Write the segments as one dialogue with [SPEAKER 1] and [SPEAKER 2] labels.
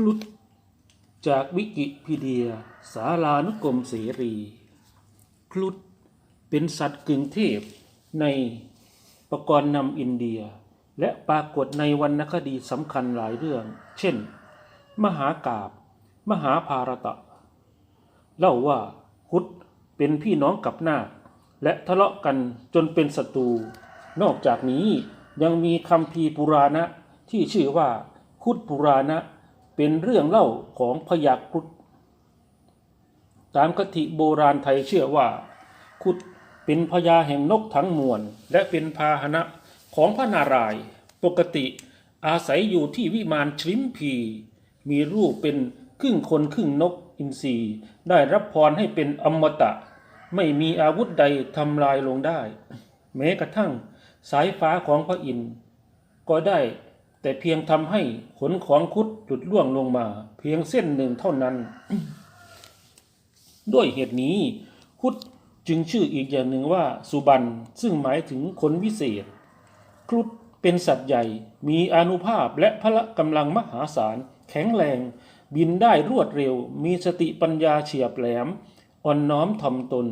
[SPEAKER 1] คลุดจากวิกิพีเดีย สารานุกรมเสรี คลุดเป็นสัตว์กึ่งเทพในประกรณ์นำอินเดีย และปรากฏในวรรณคดีสำคัญหลายเรื่อง เช่น มหากาบ มหาภารตะ เล่าว่าคุดเป็นพี่น้องกับนาคและทะเลาะกันจนเป็นศัตรู นอกจากนี้ยังมีคำพีปุราณะที่ชื่อว่าคุดปุราณะ เป็นเรื่องเล่าของพยาครุดตามคติโบราณไทยเชื่อว่าคุดเป็นพญาแห่งนกทั้งมวลและเป็นพาหนะของพระนารายณ์ปกติอาศัยอยู่ที่วิมานชริมพี มีรูปเป็นครึ่งคนครึ่งนกอินทรีได้รับพรให้เป็นอมตะ ไม่มีอาวุธใดทำลายลงได้ แม้กระทั่งสายฟ้าของพระอินทร์ก็ได้ แต่เพียงทำให้ขนของคุดหลุดล่วงลงมา เพียงเส้นหนึ่งเท่านั้น ด้วยเหตุนี้คุดจึงชื่ออีกอย่างหนึ่งว่าสุบันซึ่งหมายถึงคนวิเศษ ครุฑเป็นสัตว์ใหญ่มีอนุภาพและพละกำลังมหาศาล แข็งแรง บินได้รวดเร็ว มีสติปัญญาเฉียบแหลม อ่อนน้อมถ่อมตน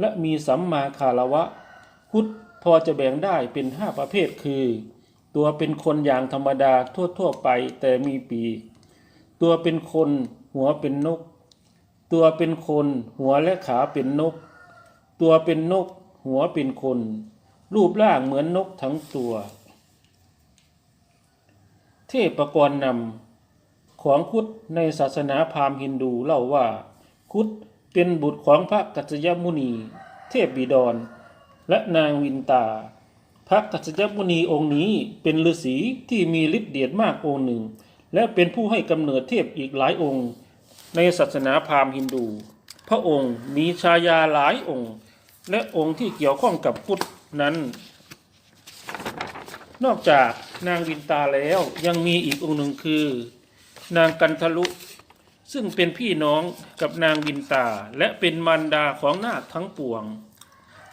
[SPEAKER 1] และมีสัมมาคารวะ คุดพอจะแบ่งได้เป็นห้าประเภทคือ ตัวเป็นคนอย่างธรรมดาทั่วๆไปแต่มีปีกตัวเป็นคนหัวเป็นนก ตัวเป็นคนหัวและขาเป็นนก ตัวเป็นนก หัวเป็นคน รูปร่างเหมือนนกทั้งตัว เทพกรนำของคุดในศาสนาพราหมณ์ฮินดูเล่าว่า คุดเป็นบุตรของพระกัจจยมุนี เทพบิดร และนางวินตา พระกัจจยมุนีองค์นี้เป็นฤาษีที่มีฤทธิ์เดชมากองค์หนึ่ง และเป็นผู้ให้กำเนิดเทพอีกหลายองค์ ในศาสนาพราหมณ์ฮินดู พระองค์มีชายาหลายองค์ และองค์ที่เกี่ยวข้องกับพุทธนั้น นอกจากนางวินตาแล้วยังมีอีกองค์หนึ่งคือ นางกันทลุ ซึ่งเป็นพี่น้องกับนางวินตาและเป็นมารดาของนาคทั้งปวง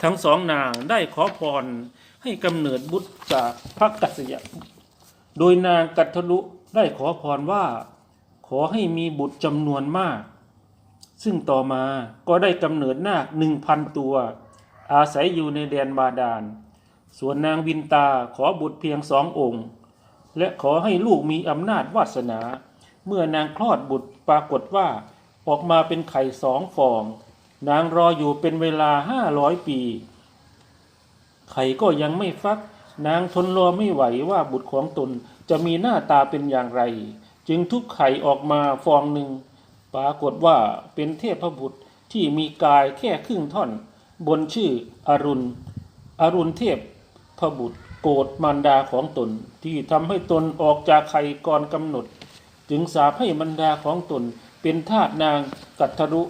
[SPEAKER 1] ทั้งสองนางได้ขอพร ให้กำเนิดบุตรจากพระกัสยะ โดยนางกัทลุได้ขอพรว่า ขอให้มีบุตรจำนวนมาก ซึ่งต่อมาก็ได้กำเนิดนาคหนึ่งพันตัว อาศัยอยู่ในแดนบาดาล ส่วนนางวินตาขอบุตรเพียงสององค์ และขอให้ลูกมีอำนาจวาสนา เมื่อนางคลอดบุตรปรากฏว่าออกมาเป็นไข่สองฟอง นางรออยู่เป็นเวลาห้าร้อยปี ไข่ก็ยังไม่ฟัก นางทนรอไม่ไหวว่าบุตรของตนจะมีหน้าตาเป็นอย่างไร จึงทุบไข่ออกมาฟองหนึ่ง ปรากฏว่าเป็นเทพบุตรที่มีกายแค่ครึ่งท่อน บนชื่ออรุณ อรุณเทพพบุตรโกรธมารดาของตนที่ทำให้ตนออกจากไข่ก่อนกำหนด จึงสาปให้มารดาของตนเป็นทาสนางกัตทรุ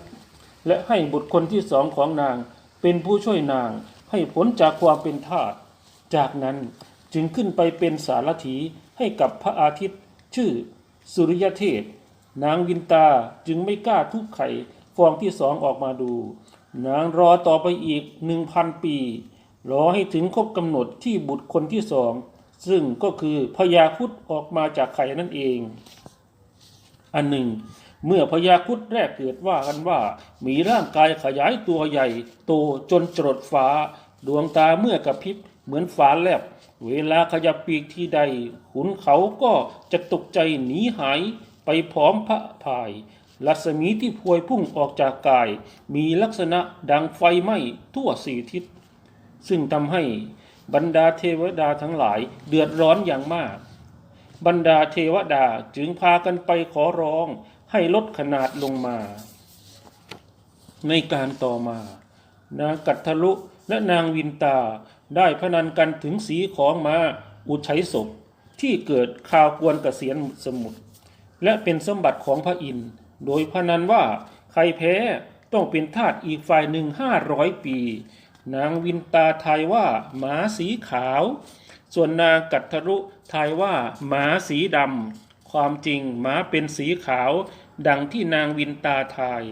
[SPEAKER 1] และให้บุตรคนที่สองของนางเป็นผู้ช่วยนาง ให้พ้นจากความเป็นทาสจากนั้นจึงขึ้นไปเป็นสารถีให้กับพระอาทิตย์ ชื่อ สุริยเทพนางวินตาจึงไม่กล้าทุบไข่ฟองที่สองออกมาดู นางรอต่อไปอีกหนึ่งพันปี รอให้ถึงครบกำหนดที่บุตรคนที่สอง ซึ่งก็คือพญาคุดออกมาจากไข่นั่นเอง อันหนึ่ง เมื่อพญาคุดแรกเกิดว่ากันว่า มีร่างกายขยายตัวใหญ่ โตจนจรดฟ้า ดวงตาเมื่อกระพริบเหมือนฟ้าแลบ เวลาขยับปีกที่ใด ขุนเขาก็จะตกใจหนีหายไปพร้อมพระพาย รัศมีที่พวยพุ่งออกจากกาย มีลักษณะดังไฟไหม้ทั่วสี่ทิศ ซึ่งทำให้บรรดาเทวดาทั้งหลายเดือดร้อนอย่างมาก บรรดาเทวดาจึงพากันไปขอร้องให้ลดขนาดลงมา ในการต่อมา นางกัตทลุ และนางวินตาได้พนันกันถึงสีของมาอุทัยศพที่เกิดข่าวกวนกเกษียนสมุทรและเป็นสมบัติของพระอินทร์โดยพนันว่าใครแพ้ต้องเป็นทาสอีกฝ่ายหนึ่งห้าร้อยปี นางวินตาทายว่าหมาสีขาว ส่วนนางกัตทรุทายว่าหมาสีดำความจริงหมาเป็นสีขาว ดังที่นางวินตาทาย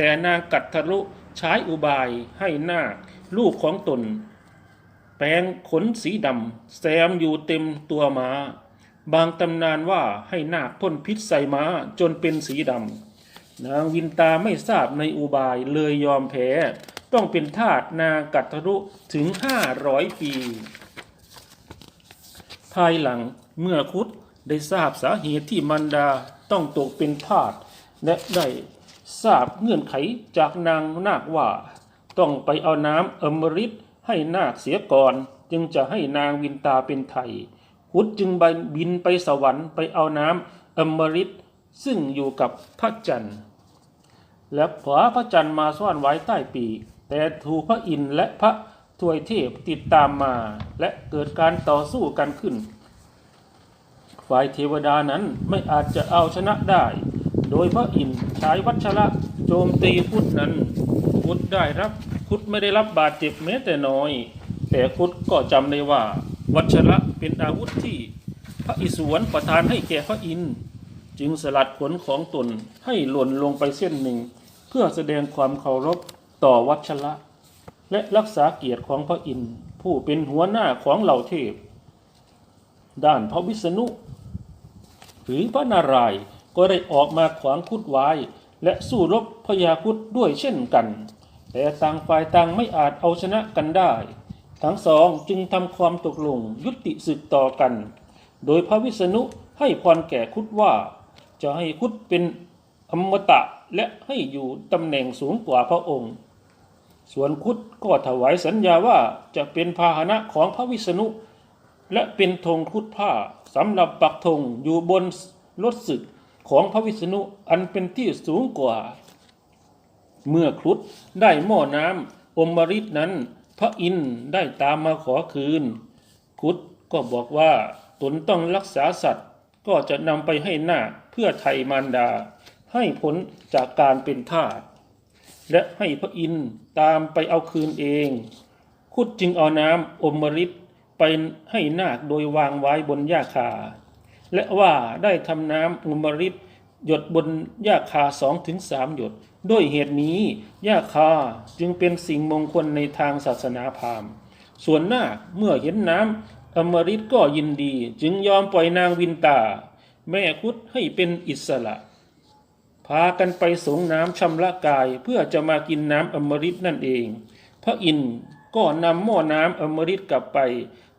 [SPEAKER 1] แต่นางกัตทรุใช้อุบายให้นาคลูกของตน แปลงขนสีดำแซมอยู่เต็มตัวมา้า บางตำนานว่าให้นาคพ่นพิษใส่ม้าจนเป็นสีดำนางวินตาไม่ทราบในอุบายเลยยอมแพ้ต้องเป็นทาสนางกัตทรุถึงห้าร้อยปี ภายหลังเมื่อคุดได้ทราบสาเหตุที่มันดาต้องตกเป็นทาสและได้ ทราบเงื่อนไขจากนางนาคว่า ต้องไปเอาน้ำอมฤตให้นาคเสียก่อน จึงจะให้นางวินตาเป็นไทยคุดจึงบินไปสวรรค์ไปเอาน้ำอมฤตซึ่งอยู่กับพระจันทร์ และขวาพระจันทร์มาซ่อนไว้ใต้ปี แต่ถูกพระอินทร์และพระทวยเทพติดตามมา และเกิดการต่อสู้กันขึ้น ฝ่ายเทวดานั้นไม่อาจจะเอาชนะได้ โดยพระอินทร์ใช้วัชระโจมตีพุทธนั้น พุทธได้รับพุทธไม่ได้รับบาดเจ็บแม้แต่น้อย แต่พุทธก็จำได้ว่า วัชระเป็นอาวุธที่พระอิศวรประทานให้แก่พระอินทร์จึงสลัดขนของตนให้หล่นลงไปเส้นหนึ่ง เพื่อแสดงความเคารพต่อวัชระ และรักษาเกียรติของพระอินทร์ผู้เป็นหัวหน้าของเหล่าเทพ ด้านพระวิษณุหรือพระนารายณ์ ก็ได้ออกมาขวางคุดไว้ และสู้รบพญาคุดด้วยเช่นกัน แต่ต่างฝ่ายต่างไม่อาจเอาชนะกันได้ ทั้งสองจึงทำความตกลงยุติศึกต่อกัน โดยพระวิษณุให้พรแก่คุดว่า จะให้คุดเป็นอมตะและให้อยู่ตำแหน่งสูงกว่าพระองค์ ส่วนคุดก็ถวายสัญญาว่าจะเป็นพาหนะของพระวิษณุ และเป็นธงคุดผ้าสำหรับปักธงอยู่บนรถศึก ของพระวิษณุอันเป็นที่สูงกว่า เมื่อครุฑได้หม้อน้ำอมฤตนั้น พระอินทร์ได้ตามมาขอคืน ครุฑก็บอกว่าตนต้องรักษาสัตว์ก็จะนำไปให้นาเพื่อไทยมารดา ให้ผลจากการเป็นทาสและให้พระอินทร์ตามไปเอาคืนเอง คุดจึงเอาน้ำอมฤตไปให้นาคโดยวางไว้บนหญ้าคา และว่าได้ทำน้ำอมฤตหยดบนหญ้าคาสองถึงสามหยด ด้วยเหตุนี้หญ้าคาจึงเป็นสิ่งมงคลในทางศาสนาพราหมณ์ส่วนนาคเมื่อเห็นน้ำอมฤตก็ยินดี จึงยอมปล่อยนางวินตา แม่คุดให้เป็นอิสระ พากันไปสงน้ำชำระกายเพื่อจะมากินน้ำอมฤตนั่นเอง พระอินทร์ก็นำหม้อน้ำอมฤตกลับไป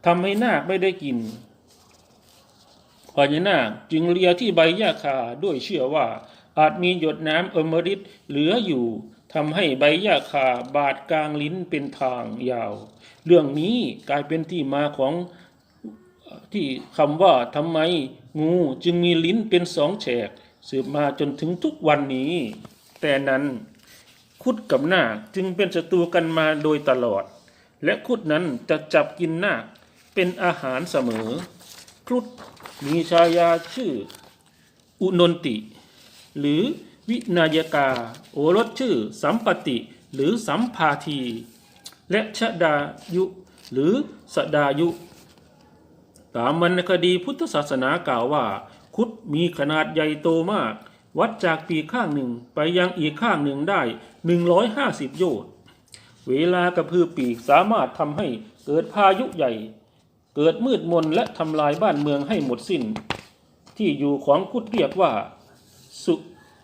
[SPEAKER 1] ทำให้นาคไม่ได้กิน พญานาคจึงเลียที่ใบหญ้าคาด้วยเชื่อว่า อาจมีหยดน้ำอมฤตเหลืออยู่ทำให้ใบหญ้าคาบาดกลางลิ้นเป็นทางยาว เรื่องนี้กลายเป็นที่มาของที่คำว่าทำไมงูจึงมีลิ้นเป็นสองแฉก สืบมาจนถึงทุกวันนี้ แต่นั้นคุดกับนาคจึงเป็นศัตรูกันมาโดยตลอด และคุดนั้นจะจับกินนาคเป็นอาหารเสมอ ครุฑมีชายาชื่อ อุนนติ หรือวินายกา โอรสชื่อ สัมปติ หรือสัมภาที และชดายุ หรือสดายุ ตามวรรณคดีพุทธศาสนากล่าวว่า คุดมีขนาดใหญ่โตมาก วัดจากปีข้างหนึ่งไปยังอีกข้างหนึ่งได้ 150 โยชน์เวลากระพือปีกสามารถทำให้เกิดพายุใหญ่ เกิดมืดมนและทำลายบ้านเมืองให้หมดสิ้น ที่อยู่ของคุดเรียกว่า สุ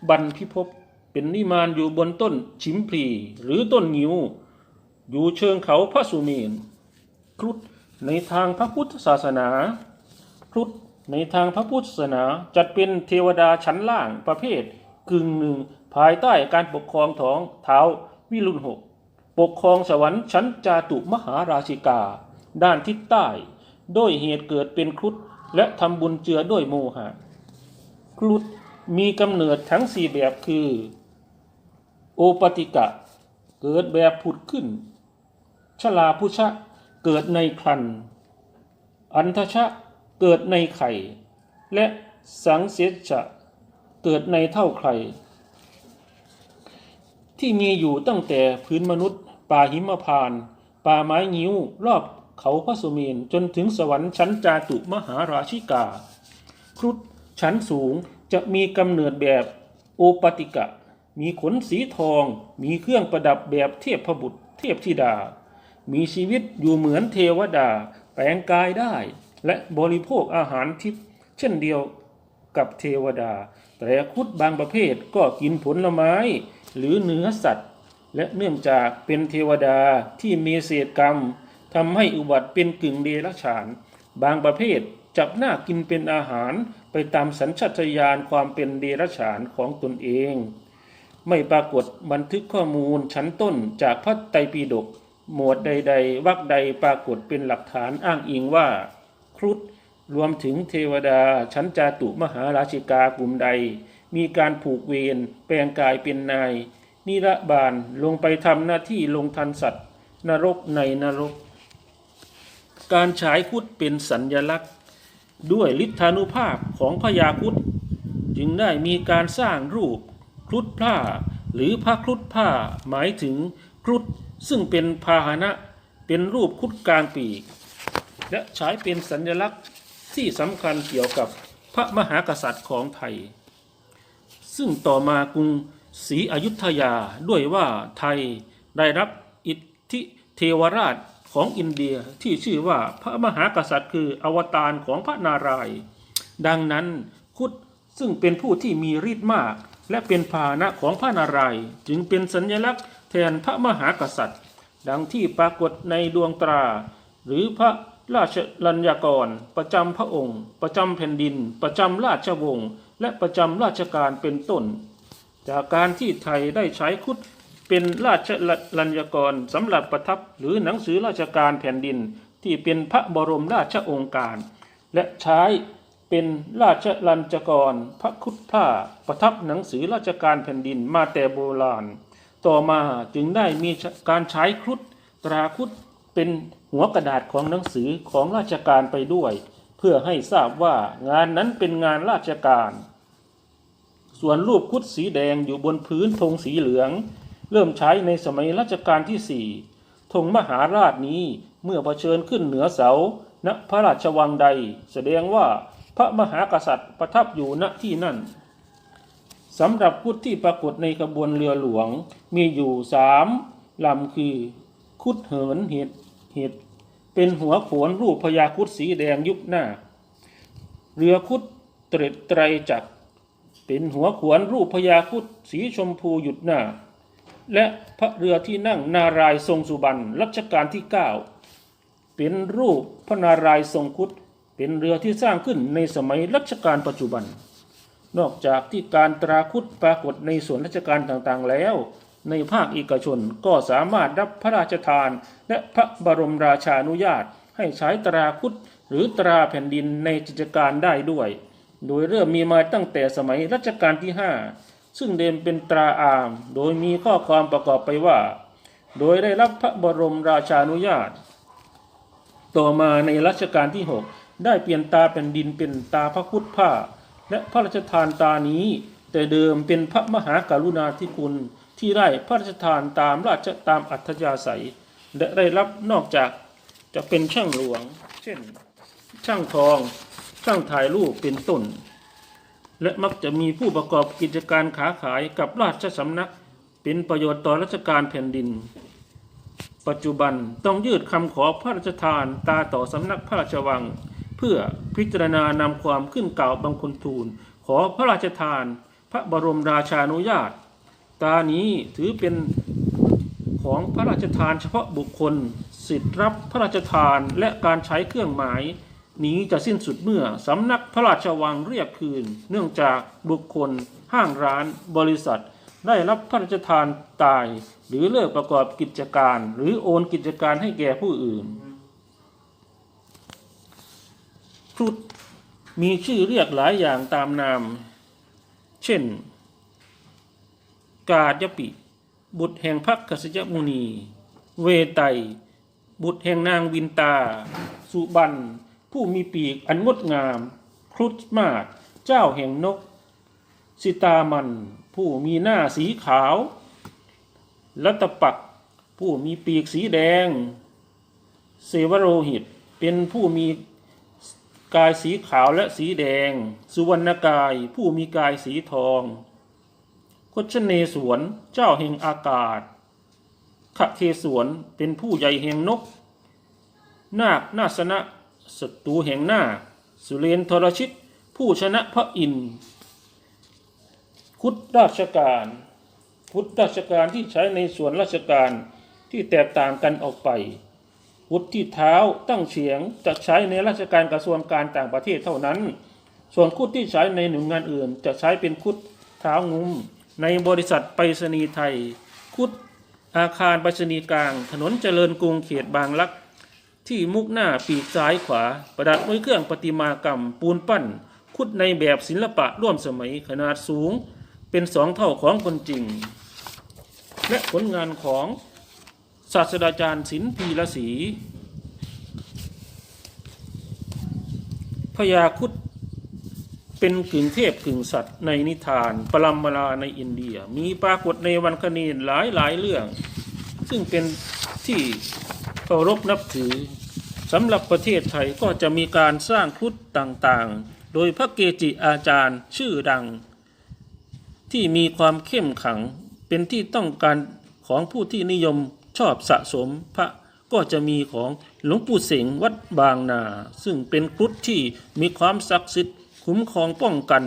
[SPEAKER 1] บันพิภพเป็นนิมานอยู่บนต้นชิมพลีหรือต้นงิ้ว อยู่เชิงเขาพระสุเมนครุฑในทางพระพุทธศาสนาครุฑในทางพระพุทธศาสนาจัดเป็นเทวดาชั้นล่างประเภทกึ่งหนึ่งภายใต้การปกครองของเท้าววิรุณหกปกครองสวรรค์ชั้นจาตุมหาราชิกา ด้านทิศใต้ โดยเหตุเกิดเป็นครุฑและทำบุญเจือด้วยโมหะ ครุฑมีกำเนิดทั้งสี่แบบคือ โอปติกะ เกิดแบบผุดขึ้น ชลาพุชะ เกิดในครัน อันทชะ เกิดในไข่ และสังเสชะ เกิดในเท่าไข่ที่มีอยู่ตั้งแต่พื้นมนุษย์ ป่าหิมพาน ป่าไม้งิ้ว รอบ เขาพระสุเมนจนถึงสวรรค์ชั้นจาตุมหาราชิกา ครุฑชั้นสูงจะมีกำเนิดแบบโอปติกะ มีขนสีทอง มีเครื่องประดับแบบเทพบุตรเทพธิดา มีชีวิตอยู่เหมือนเทวดา แปลงกายได้ และบริโภคอาหารทิพย์เช่นเดียวกับเทวดา แต่คุดบางประเภทก็กินผลไม้ หรือเนื้อสัตว์ และเนื่องจากเป็นเทวดาที่มีเศษกรรม ทำให้อุบัติเป็นกึ่งเดรัจฉาน บางประเภทจับหน้ากินเป็นอาหารไปตามสัญชาตญาณความเป็นเดรัจฉานของตนเอง ไม่ปรากฏบันทึกข้อมูลชั้นต้นจากพระไตรปิฎกหมวดใด ๆวรรคใดปรากฏเป็นหลักฐานอ้างอิงว่า ครุฑรวมถึงเทวดาชั้นจาตุมหาราชิกากลุ่มใด มีการผูกเวรแปลงกายเป็นนาย นิรบาลลงไปทำหน้าที่ลงทันสัตว์ นรกในนรก การฉายครุดเป็นสัญญลักษณ์ ด้วยฤทธานุภาพของพญาครุดจึงได้มีการสร้างรูปครุฑผ้า หรือพระครุฑผ้าหมายถึงครุฑซึ่งเป็นพาหนะเป็นรูปครุฑกลางปีก และใช้เป็นสัญลักษณ์ที่สำคัญเกี่ยวกับพระมหากษัตริย์ของไทย ซึ่งต่อมากรุงศรีอยุธยาด้วยว่าไทยได้รับอิทธิเทวราช ของอินเดียที่ชื่อว่าพระมหากษัตริย์ คืออวตารของพระนารายณ์ดังนั้นคุดซึ่งเป็นผู้ที่มีฤทธิ์มาก และเป็นพาหนะของพระนารายณ์จึงเป็นสัญลักษณ์แทนพระมหากษัตริย์ ดังที่ปรากฏในดวงตรา หรือพระราชลัญญากร ประจำพระองค์ ประจำแผ่นดิน ประจำราชวงศ์และประจำราชการเป็นต้น จากการที่ไทยได้ใช้คุด เป็นราชลัญญากรสำหรับประทับหรือหนังสือราชการแผ่นดินที่เป็นพระบรมราชองค์การ และใช้เป็นราชลัญจกร พระคุดผ้าประทับหนังสือราชการแผ่นดินมาแต่โบราณ ต่อมาจึงได้มีการใช้ครุฑตราครุฑเป็นหัวกระดาษของหนังสือของราชการไปด้วย เพื่อให้ทราบว่างานนั้นเป็นงานราชการ ส่วนรูปครุฑสีแดงอยู่บนพื้นธงสีเหลือง เริ่มใช้ในสมัยรัชกาลที่สี่ธงมหาราชนี้เมื่อเผชิญขึ้นเหนือเสาณพระราชวังใด แสดงว่าพระมหากษัตริย์ประทับอยู่ณที่นั่นสำหรับคุดที่ปรากฏในขบวนเรือหลวงมีอยู่สามลำคือคุดเหินเห็ดเห็ดเป็นหัวโขนรูปพญาคุดสีแดงยุบหน้า เรือคุดเตร็ดไตรจักเป็นหัวขวนรูปพญาคุดสีชมพูหยุดหน้า และพระเรือที่นั่งนารายทรงสุบรรณรัชกาลที่ 9 เป็นรูปพระนารายทรงคุดเป็นเรือที่สร้างขึ้นในสมัยรัชกาลปัจจุบัน นอกจากที่การตราคุดปรากฏในส่วนราชการต่างๆแล้ว ในภาคเอกชนก็สามารถรับพระราชทาน และพระบรมราชานุญาต ให้ใช้ตราคุดหรือตราแผ่นดินในกิจการได้ด้วย โดยเริ่มมีมาตั้งแต่สมัยรัชกาลที่ 5 ซึ่งเดิมเป็นตราอาม โดยมีข้อความประกอบไปว่า โดยได้รับพระบรมราชานุญาต ต่อมาในรัชกาลที่ 6 ได้เปลี่ยนตาแผ่นดินเป็นตาพระพุทธผ้า และพระราชทานตานี้ แต่เดิมเป็นพระมหากรุณาธิคุณที่ได้พระราชทานตามราชตามอัธยาศัย และได้รับนอกจากจะเป็นช่างหลวง เช่น ช่างทอง ช่างถ่ายรูปเป็นต้น และมักจะมีผู้ประกอบกิจการค้าขายกับราชสำนัก เป็นประโยชน์ต่อราชการแผ่นดิน ปัจจุบันต้องยืดคำขอพระราชทานตาต่อสำนักพระราชวัง เพื่อพิจารณานำความขึ้นกล่าวบังคลทูล ขอพระราชทาน พระบรมราชานุญาต ตานี้ถือเป็นของพระราชทานเฉพาะบุคคล สิทธิรับพระราชทานและการใช้เครื่องหมาย นี้จะสิ้นสุดเมื่อสำนักพระราชวังเรียกคืน เนื่องจากบุคคล ห้างร้าน บริษัท ได้รับพระราชทานตาย หรือเลิกประกอบกิจการ หรือโอนกิจการให้แก่ผู้อื่นครุฑมีชื่อเรียกหลายอย่างตามนาม เช่น กาญปิ บุตรแห่งพระกษยมุนี เวไต บุตรแห่งนางวินตา สุบัน ผู้มีปีกอันงดงาม ครุฑมาศเจ้าแห่งนก สิตามัน ผู้มีหน้าสีขาว รัตปัก ผู้มีปีกสีแดง เสวโรหิต เป็นผู้มีกายสีขาวและสีแดง สุวรรณกาย ผู้มีกายสีทองคชเนสวน เจ้าแห่งอากาศขะเคสวน เป็นผู้ใหญ่แห่งนก นาคนาสนะ ศัตรูแห่งหน้า สุเรนทรชิต ผู้ชนะพระอินทร์คุดราชการพุทธราชการที่ใช้ในส่วนราชการที่แตกต่างกันออกไปพุทธที่เท้าตั้งเฉียงจะใช้ในราชการกระทรวงการต่างประเทศเท่านั้น ส่วนคุดที่ใช้ในหน่วยงานอื่น จะใช้เป็นคุดเท้างุ้มในบริษัทไปรษณีย์ไทย คุดอาคารไปรษณีย์กลาง ถนนเจริญกรุงเขตบางรัก ที่มุกหน้าปีกซ้ายขวา ประดับด้วยเครื่องประติมากรรม ปูนปั้น คุดในแบบศิลปะร่วมสมัยขนาดสูง เป็นสองเท่าของคนจริง และผลงานของศาสตราจารย์ศิลปีละศรีพญาคุดเป็นกึ่งเทพกึ่งสัตว์ในนิทานปรัมมราในอินเดีย มีปรากฏในวันคณีหลายหลายเรื่อง ซึ่งเป็นที่เคารพนับถือ สำหรับประเทศไทยก็จะมีการสร้างครุฑต่างๆ โดยพระเกจิอาจารย์ชื่อดัง ที่มีความเข้มขังเป็นที่ต้องการของผู้ที่นิยมชอบสะสมพระก็จะมีของหลวงปู่เสงวัดบางนา ซึ่งเป็นครุฑที่มีความศักดิ์สิทธิ์คุ้มครองป้องกัน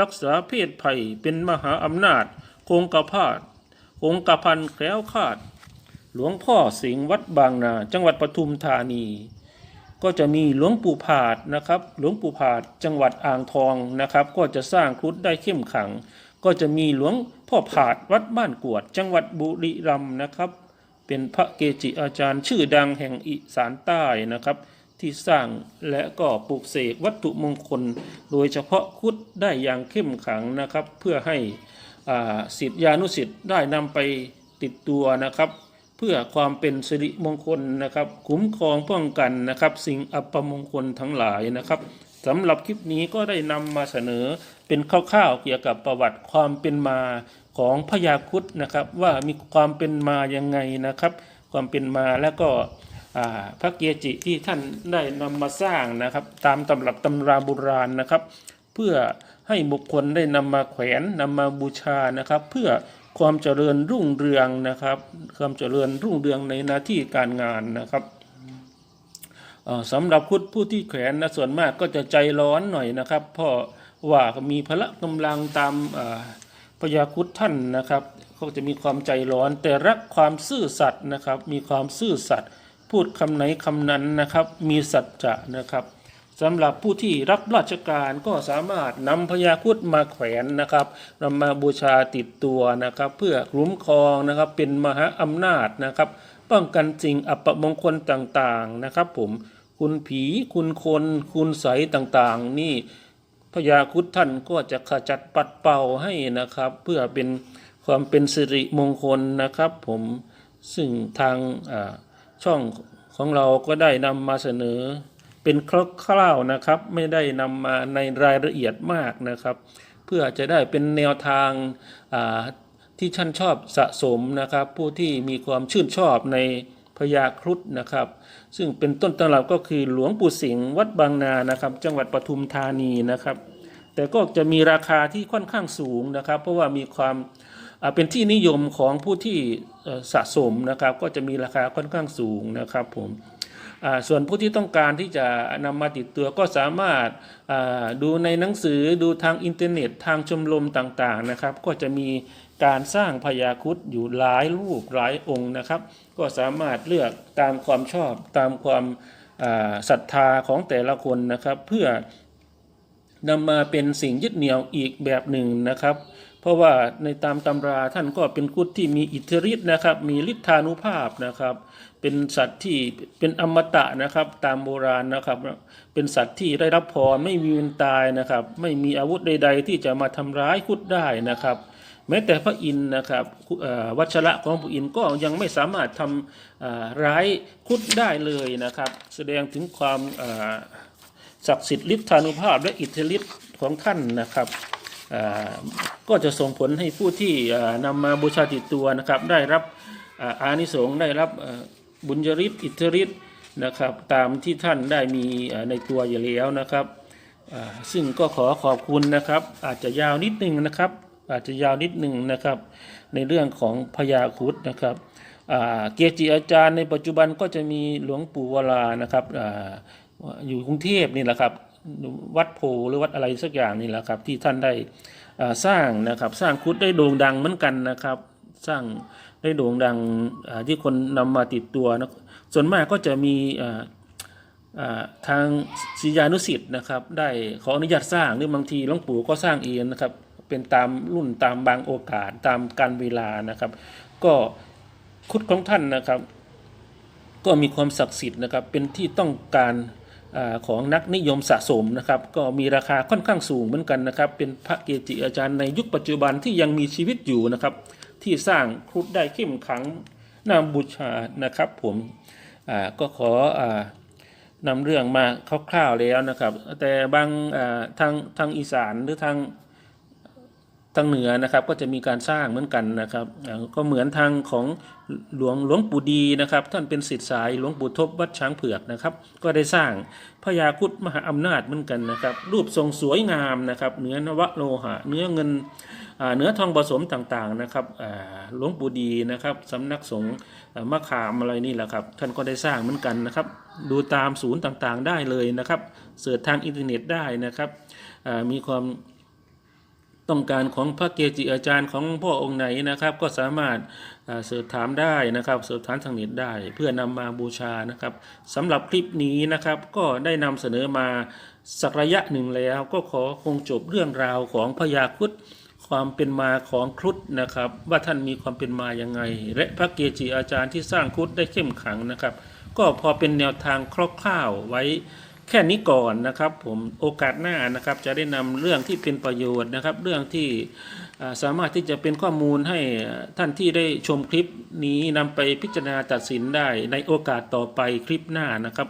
[SPEAKER 1] รักษาเพศภัยเป็นมหาอำนาจ คงกระพาดคงกระพันแคล้วคลาด หลวงพ่อสิงห์วัดบางนา จังหวัดปทุมธานี ก็จะมีหลวงปู่ผาดนะครับ หลวงปู่ผาดจังหวัดอ่างทองนะครับ ก็จะสร้างครุฑได้เข้มขัง ก็จะมีหลวงพ่อผาดวัดบ้านกวด จังหวัดบุรีรัมย์นะครับ เป็นพระเกจิอาจารย์ชื่อดังแห่งอีสานใต้นะครับ ที่สร้างและก็ปลูกเสกวัตถุมงคล โดยเฉพาะครุฑได้อย่างเข้มขังนะครับ เพื่อให้อ่าศิานุศิษย์ได้นำไปติดตัวนะครับ พื่อความเป็นสิริมงคลนะครับ คุ้มครองป้องกันนะครับ สิ่งอัปมงคลทั้งหลายนะครับสำหรับคลิปนี้ก็ได้นำมาเสนอเป็นคร่าวๆเกี่ยวกับประวัติความเป็นมาของพญาครุฑนะครับ ว่ามีความเป็นมายังไงนะครับ ความเป็นมาแล้วก็พระเกจิที่ท่านได้นำมาสร้างนะครับ ตามตำรับตำราโบราณนะครับ เพื่อให้บุคคลได้นำมาแขวนนำมาบูชานะครับ เพื่อ ความเจริญรุ่งเรืองนะครับ ความเจริญรุ่งเรืองในหน้าที่การงานนะครับสำหรับพุทธผู้ที่แขวนนะส่วนมากก็จะใจร้อนหน่อยนะครับเพราะว่ามีพละกำลังตามพญาคุดท่านนะครับก็จะมีความใจร้อนแต่รักความซื่อสัตย์นะครับ มีความซื่อสัตย์พูดคำไหนคำนั้นนะครับ มีสัจจะนะครับ สำหรับผู้ที่รับราชการก็สามารถนำพญาครุดมาแขวนนะครับนำมาบูชาติดตัวนะครับ เพื่อคุ้มครองนะครับเป็นมหาอำนาจนะครับ ป้องกันสิ่งอัปมงคลต่างๆนะครับ ผมคุณผีคุณคนคุณใสต่างๆ นี่พญาครุดท่านก็จะขจัดปัดเป่าให้นะครับ เพื่อเป็นความเป็นสิริมงคลนะครับ ผมซึ่งทางช่องของเราก็ได้นำมาเสนอ เป็นคร่าวๆนะครับ ไม่ได้นำมาในรายละเอียดมากนะครับ เพื่อจะได้เป็นแนวทางาที่ท่านชอบสะสมนะครับ ผู้ที่มีความชื่นชอบในพญาครุฑนะครับ ซึ่งเป็นต้นตำรับก็คือหลวงปู่สิงห์วัดบางนานะครับ จังหวัดปทุมธานีนะครับ แต่ก็จะมีราคาที่ค่อนข้างสูงนะครับ เพราะว่ามีความเป็นที่นิยมของผู้ที่สะสมนะครับ ก็จะมีราคาค่อนข้างสูงนะครับผม ส่วนผู้ที่ต้องการที่จะนำมาติดตัวก็สามารถดูในหนังสือดูทางอินเทอร์เน็ตทางชมรมต่างๆนะครับ ก็จะมีการสร้างพญาคุดอยู่หลายรูปหลายองค์นะครับ ก็สามารถเลือกตามความชอบตามความศรัทธาของแต่ละคนนะครับ เพื่อนำมาเป็นสิ่งยึดเหนี่ยวอีกแบบหนึ่งนะครับ เพราะว่าในตามตำราท่านก็เป็นครุฑที่มีอิทธิฤทธิ์นะครับ มีฤทธานุภาพนะครับ เป็นสัตว์ที่เป็นอมตะนะครับ ตามโบราณนะครับ เป็นสัตว์ที่ได้รับพรไม่มีวันตายนะครับ ไม่มีอาวุธใด ๆ ที่จะมาทำร้ายครุฑได้นะครับ แม้แต่พระอินทร์นะครับวัชระของพระอินทร์ก็ยังไม่สามารถทำร้ายครุฑได้เลยนะครับ แสดงถึงความศักดิ์สิทธิ์ฤทธานุภาพและอิทธิฤทธิ์ของท่านนะครับ ก็จะส่งผลให้ผู้ที่นำมาบูชาติดตัวนะครับ ได้รับอานิสงส์ได้รับบุญยฤทธิ์อิทธิฤทธิ์นะครับ ตามที่ท่านได้มีในตัวอยู่แล้วนะครับซึ่งก็ขอขอบคุณนะครับ อาจจะยาวนิดนึงนะครับ อาจจะยาวนิดนึงนะครับ ในเรื่องของพญาครุฑนะครับเกจิอาจารย์ในปัจจุบันก็จะมีหลวงปู่วรานะครับออยู่กรุงเทพนี่แหละครับ วัดโพหรือวัดอะไรสักอย่างนี่แหละครับ ที่ท่านได้สร้างนะครับ สร้างครุฑได้โด่งดังเหมือนกันนะครับ สร้างได้โด่งดังที่คนนำมาติดตัวนะส่วนมากก็จะมีทางศิษยานุสิทธ์นะครับได้ขออนุญาตสร้างหรือบางทีหลวงปู่ก็สร้างเองนะครับเป็นตามรุ่นตามบางโอกาสตามการเวลานะครับ ก็คุดของท่านนะครับ ก็มีความศักดิ์สิทธิ์นะครับเป็นที่ต้องการ ของนักนิยมสะสมนะครับ ก็มีราคาค่อนข้างสูงเหมือนกันนะครับ เป็นพระเกจิอาจารย์ในยุคปัจจุบันที่ยังมีชีวิตอยู่นะครับ ที่สร้างครุฑได้เข้มขังนำบูชานะครับ ผมก็ขออนำเรื่องมาคร่าวๆแล้วนะครับ แต่บางทางทางอีสานหรือทาง ทางเหนือนะครับก็จะมีการสร้างเหมือนกันนะครับก็เหมือนทางของหลวงหลวงปู่ดีนะครับ ท่านเป็นศิษย์สายหลวงปู่ทบวัดช้างเผือกนะครับ ก็ได้สร้างพญาคุดมหาอำนาจเหมือนกันนะครับ รูปทรงสวยงามนะครับเนื้อนวโลหะ เนื้อเงินเนื้อทองผสมต่างๆนะครับหลวงปู่ดีนะครับสำนักสงฆ์มะขามอะไรนี่แหละครับท่านก็ได้สร้างเหมือนกันนะครับ ดูตามศูนย์ต่างๆได้เลยนะครับเสิร์ชทางอินเทอร์เน็ตได้นะครับมีความ ต้องการของพระเกจิอาจารย์ของพ่อองค์ไหนนะครับ ก็สามารถเสิร์ชถามได้นะครับเสิร์ชถามทางเน็ตได้ เพื่อนำมาบูชานะครับสำหรับคลิปนี้นะครับ ก็ได้นำเสนอมาสักระยะหนึ่งแล้ว ก็ขอคงจบเรื่องราวของพญาครุฑความเป็นมาของครุฑนะครับ ว่าท่านมีความเป็นมาอยังไง และพระเกจิอาจารย์ที่สร้างครุฑได้เข้มขังนะครับ ก็พอเป็นแนวทางคร่าวๆไว้ แค่นี้ก่อนนะครับผมโอกาสหน้านะครับจะได้นำเรื่องที่เป็นประโยชน์นะครับ เรื่องที่สามารถที่จะเป็นข้อมูลให้ท่านที่ได้ชมคลิปนี้นำไปพิจารณาตัดสินได้ในโอกาสต่อไปคลิปหน้านะครับ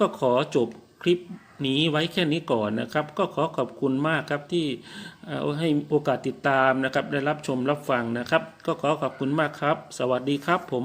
[SPEAKER 1] ก็ขอจบคลิปนี้ไว้แค่นี้ก่อนนะครับ ก็ขอขอบคุณมากครับที่ให้โอกาสติดตามนะครับ ได้รับชมรับฟังนะครับ ก็ขอขอบคุณมากครับ สวัสดีครับผม